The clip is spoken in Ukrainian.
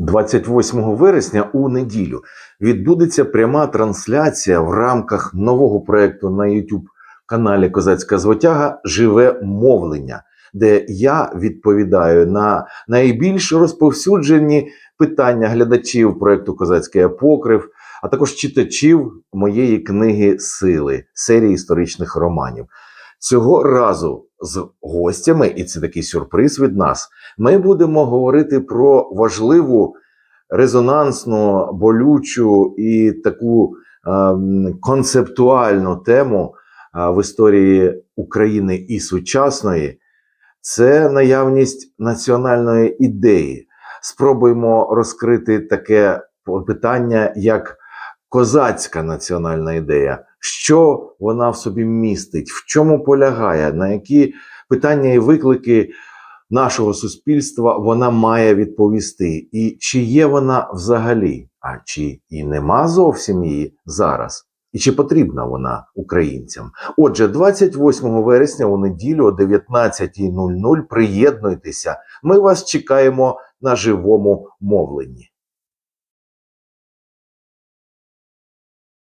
28 вересня у неділю відбудеться пряма трансляція в рамках нового проекту на YouTube каналі Козацька Звотяга Живе мовлення, де я відповідаю на найбільш розповсюджені питання глядачів проекту Козацький апокрив, а також читачів моєї книги Сили серії історичних романів. Цього разу з гостями, і це такий сюрприз від нас. Ми будемо говорити про важливу резонансну, болючу і таку ем, концептуальну тему е, в історії України і сучасної. Це наявність національної ідеї. Спробуємо розкрити таке питання, як козацька національна ідея. Що вона в собі містить, в чому полягає, на які питання і виклики нашого суспільства вона має відповісти, і чи є вона взагалі, а чи і нема зовсім її зараз, і чи потрібна вона українцям? Отже, 28 вересня у неділю о 19.00 приєднуйтеся. Ми вас чекаємо на живому мовленні.